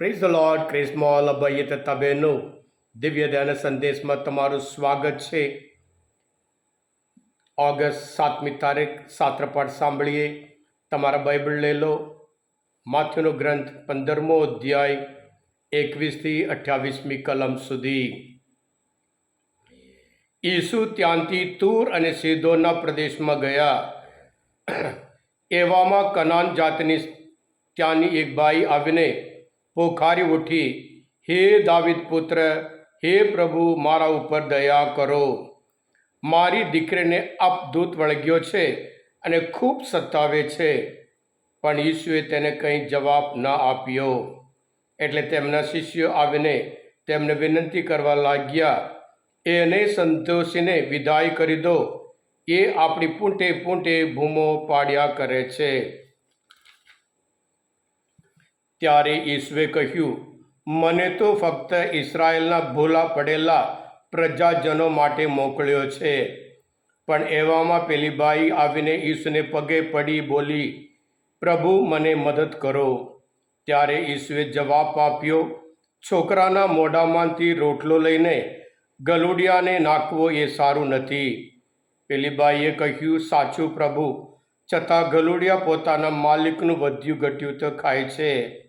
Praise the lord ક્રિસ્મોલ અભય તથા બહેનો દિવ્ય ધ્યાન સંદેશમાં તમારું સ્વાગત છે ઓગસ્ટ સાતમી તારીખ સાત્રપાઠ સાંભળીએ તમારા બાઇબલ લઈ લો માથ્યુનો ગ્રંથ પંદરમો અધ્યાય એકવીસથી અઠ્યાવીસમી કલમ સુધી ઈસુ ત્યાંથી તૂર અને સીધોના પ્રદેશમાં ગયા એવામાં કનાન જાતની ત્યાંની એક બાઈ આવીને પોખારી ઉઠી, હે દાવિદ પુત્ર, હે પ્રભુ, મારા ઉપર દયા કરો. મારી દીકરીને અપદૂત વળગ્યો છે અને ખૂબ સતાવે છે. પણ ઈસુએ તેને કંઈ જવાબ ન આપ્યો. એટલે તેમના શિષ્યો આવીને તેમને વિનંતી કરવા લાગ્યા, એને સંતોષીને વિદાય કરી દો. એ આપણી પૂંટે પૂંટે ભૂમો પાડ્યા કરે છે. ત્યારે ઈસુએ કહ્યું, મને તો ફક્ત ઇસરાયેલના ભૂલા પડેલા પ્રજાજનો માટે મોકલ્યો છે. પણ એવામાં પેલી બાઈ આવીને ઈસુને પગે પડી બોલી, પ્રભુ, મને મદદ કરો. ત્યારે ઈસુએ જવાબ આપ્યો, છોકરાના મોઢામાંથી રોટલો લઈને ગલુડિયાને નાખવો એ સારું નથી. પેલી બાઈએ કહ્યું, સાચું પ્રભુ, છતાં ગલુડિયા પોતાના માલિકનું વધ્યું ઘટ્યું તો ખાય છે.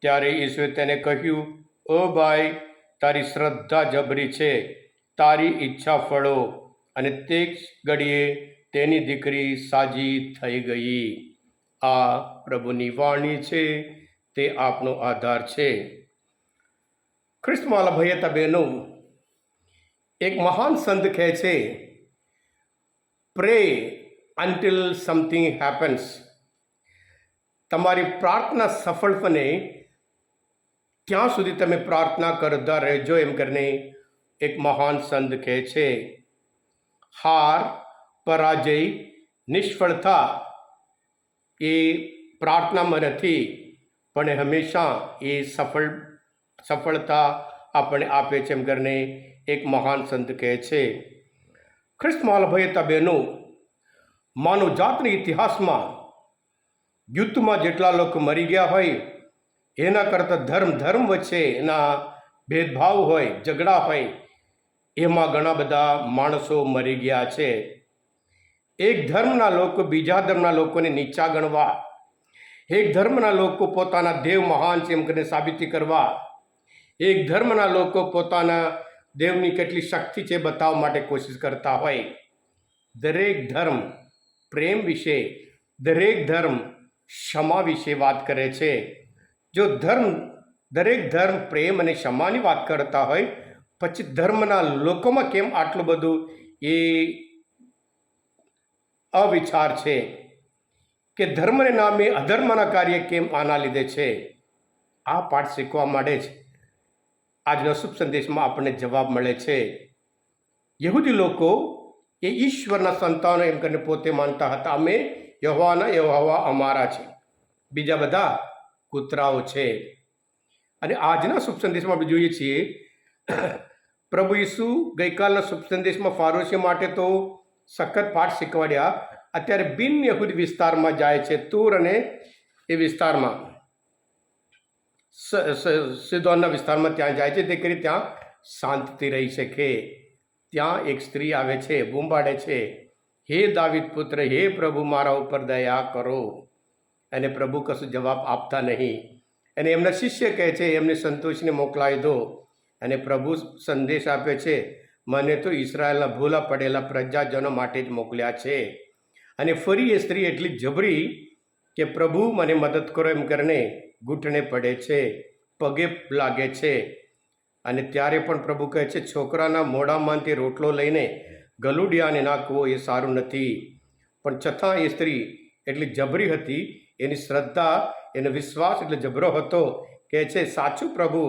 ત્યારે ઈશ્વરે તેને કહ્યું, ઓ ભાઈ, તારી શ્રદ્ધા જબરી છે. તારી ઈચ્છા ફળો. અને તે ઘડીએ તેની દીકરી સાજી થઈ ગઈ. આ પ્રભુની વાણી છે, તે આપનો આધાર છે. ખ્રિસ્તમાલા ભૈયતા બહેનો, એક મહાન સંત કહે છે પ્રે અન્ટિલ સમથિંગ હેપન્સ તમારી પ્રાર્થના સફળ બને ત્યાં સુધી તમે પ્રાર્થના કરતા રહેજો એમ કરીને એક મહાન સંત કહે છે, હાર, પરાજય, નિષ્ફળતા એ પ્રાર્થનામાં નથી, પણ હંમેશા એ સફળ, સફળતા આપણે આપે છે, એમ કરીને એક મહાન સંત કહે છે. ખ્રિસ્ત માલભાઈ બહેનો, માનવ જાતના ઇતિહાસમાં યુદ્ધમાં જેટલા લોકો મરી ગયા હોય એના કરતાં ધર્મ ધર્મ વચ્ચે એના ભેદભાવ હોય, ઝઘડા હોય, એમાં ઘણા બધા માણસો મરી ગયા છે. એક ધર્મના લોકો બીજા ધર્મના લોકોને નીચા ગણવા, એક ધર્મના લોકો પોતાના દેવ મહાન છે એમ કરીને સાબિતી કરવા, એક ધર્મના લોકો પોતાના દેવની કેટલી શક્તિ છે બતાવવા માટે કોશિશ કરતા હોય. દરેક ધર્મ પ્રેમ વિશે, દરેક ધર્મ ક્ષમા વિશે વાત કરે છે. જો ધર્મ, દરેક ધર્મ પ્રેમ અને ક્ષમાની વાત કરતા હોય, પછી ધર્મના લોકોમાં કેમ આટલું બધું એ અવિચાર છે? કે ધર્મને નામે અધર્મના કાર્ય કેમ આના લીધે છે? આ પાઠ શીખવા માટે જ આજના શુભ સંદેશમાં આપણને જવાબ મળે છે. યહૂદી લોકો એ ઈશ્વરના સંતાનો એમ કરીને પોતે માનતા હતા, અમે યહોવાના યહોવા અમારા છે બીજા બધા કૂતરાઓ છે. અને આજના શુભ સંદેશમાં આપણે જોઈએ છીએ, પ્રભુ ઈસુ ગઈકાલના શુભ સંદેશમાં ફારોશી માટે તો સખત પાઠ શીખવાડ્યા. અત્યારે બિન યહૂદ વિસ્તારમાં જાય છે, તૂર અને એ વિસ્તારમાં. સિદ્ધોનના વિસ્તારમાં ત્યાં જાય છે, તે કરી ત્યાં શાંતિથી રહી શકે. ત્યાં એક સ્ત્રી આવે છે બૂંબાડે છે. હે દાવિદ પુત્ર, હે પ્રભુ, મારા ઉપર દયા કરો. અને પ્રભુ કશું જવાબ આપતા નહીં. અને એમના શિષ્ય કહે છે, એમને સંતોષને મોકલાવી દો. અને પ્રભુ સંદેશ આપે છે, મને તો ઈસરાયલના ભૂલા પડેલા પ્રજાજનો માટે જ મોકલ્યા છે. અને ફરી એ સ્ત્રી એટલી જબરી કે, પ્રભુ, મને મદદ કરો એમ કરીને ઘૂંટણે પડે છે, પગે લાગે છે. અને ત્યારે પણ પ્રભુ કહે છે, છોકરાના મોઢામાંથી રોટલો લઈને ગલુડિયાને નાખવો એ સારું નથી. પણ છતાં એ સ્ત્રી એટલી જબરી હતી એની શ્રદ્ધા, એનો વિશ્વાસ એટલે જબરો હતો કે છે, સાચું પ્રભુ,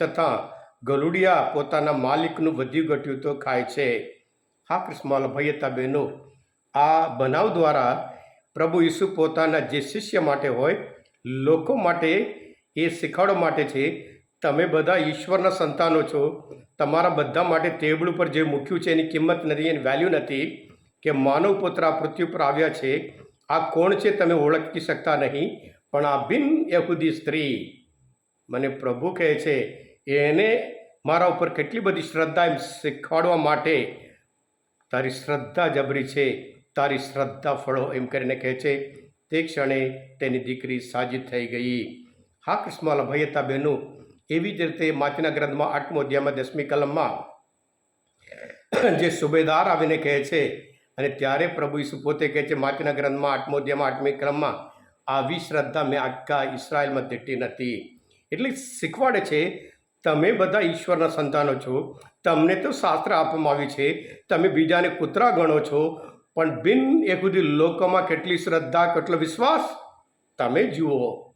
છતાં ગલુડિયા પોતાના માલિકનું વધ્યું ઘટ્યું તો ખાય છે. હા કૃષ્ણમાલ ભૈયતા બહેનો, આ બનાવ દ્વારા પ્રભુ ઈસુ પોતાના જે શિષ્ય માટે હોય, લોકો માટે, એ શીખવાડવા માટે છે, તમે બધા ઈશ્વરના સંતાનો છો. તમારા બધા માટે ટેબલ ઉપર જે મૂક્યું છે, એની કિંમત નથી, એની વેલ્યુ નથી, કે માનવ પુત્ર આ પૃથ્વી પર આવ્યા છે આ કોણ છે તમે ઓળખી શકતા નહીં, પણ આ બિન યહૂદી સ્ત્રી. મને પ્રભુ કહે છે, એને મારા ઉપર કેટલી બધી શ્રદ્ધા એમ શીખવાડવા માટે તારી શ્રદ્ધા જબરી છે, તારી શ્રદ્ધા ફળો, એમ કરીને કહે છે. તે ક્ષણે તેની દીકરી સાજી થઈ ગઈ. હા કૃષ્ણવાલા ભાઈ હતા બહેનો એવી જ રીતે માચના ગ્રંથમાં આઠમો અધ્યાયમાં દસમી કલમમાં જે સુબેદાર આવીને કહે છે અને ત્યારે પ્રભુ ઈસુ પોતે કહે છે માચના ગ્રંથમાં આઠમોધ્યમાં આઠમી ક્રમમાં આવી શ્રદ્ધા મેં આખા ઇસરાયલમાં તેટી નથી. એટલે શીખવાડે છે, તમે બધા ઈશ્વરના સંતાનો છો. તમને તો શાસ્ત્ર આપવામાં આવ્યું છે. તમે બીજાને કૂતરા ગણો છો. પણ બિન યહૂદી લોકોમાં કેટલી શ્રદ્ધા, કેટલો વિશ્વાસ તમે જુઓ.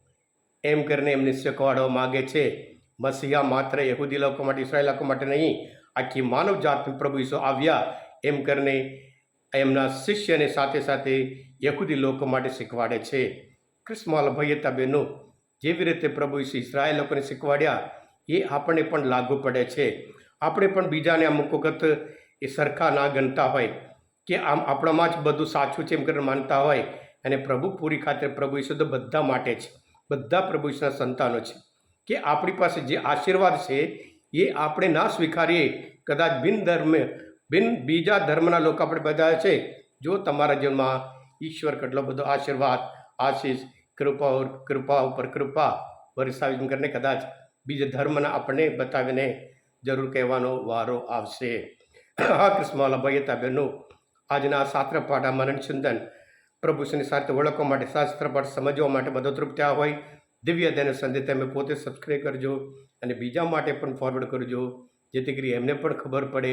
એમ કરીને એમને શીખવાડવા માગે છે. મસીહા માત્ર યહૂદી લોકો માટે, ઈસરાયલ લોકો માટે નહીં, આખી માનવ જાત પ્રભુ ઈસુ આવ્યા. એમ કરીને એમના શિષ્યને સાથે સાથે યહૂદી લોકો માટે શીખવાડે છે. ક્રિસ્માલ ભયતા બહેનો જેવી રીતે પ્રભુ ઈસુ ઇસરાયલ લોકોને શીખવાડ્યા, એ આપણને પણ લાગુ પડે છે. આપણે પણ બીજાને અમુક વખત એ સરખા ના ગણતા હોય, કે આમ આપણામાં જ બધું સાચું છે એમ કરીને માનતા હોય, અને પ્રભુ પૂરી ખાતર પ્રભુ ઈસુ તો બધા માટે છે બધા પ્રભુ ઈસુના સંતાનો છે. કે આપણી પાસે જે આશીર્વાદ છે, એ આપણે ના સ્વીકારીએ, કદાચ બિન ધર્મ બિન બીજા ધર્મના લોકો આપણે બધા છે, જો તમારા જીવનમાં ઈશ્વર કેટલો બધો આશીર્વાદ, આશીષ, કૃપા કૃપા ઉપર કૃપા વરસાવી કરીને કદાચ બીજા ધર્મના આપણને બતાવીને જરૂર કહેવાનો વારો આવશે. હા કૃષ્ણવાલા ભાઈ બહેનો, આજના શાસ્ત્ર પાઠ મનન ચિંતન પ્રભુશ્રીની સાથે ઓળખવા માટે, શાસ્ત્ર પાઠ સમજવા માટે મદદરૂપ થયા હોય, દિવ્ય તેનો સંદેશ તમે પોતે સબસ્ક્રાઈબ કરજો અને બીજા માટે પણ ફોરવર્ડ કરજો, જેથી કરી એમને પણ ખબર પડે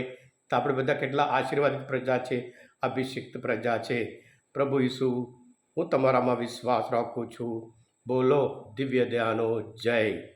આપણે બધા કેટલા આશીર્વાદિત પ્રજા છે, અભિષિક્ત પ્રજા છે. પ્રભુ ઈસુ, હું તમારામાં વિશ્વાસ રાખું છું. બોલો, દિવ્ય દયાનો જય.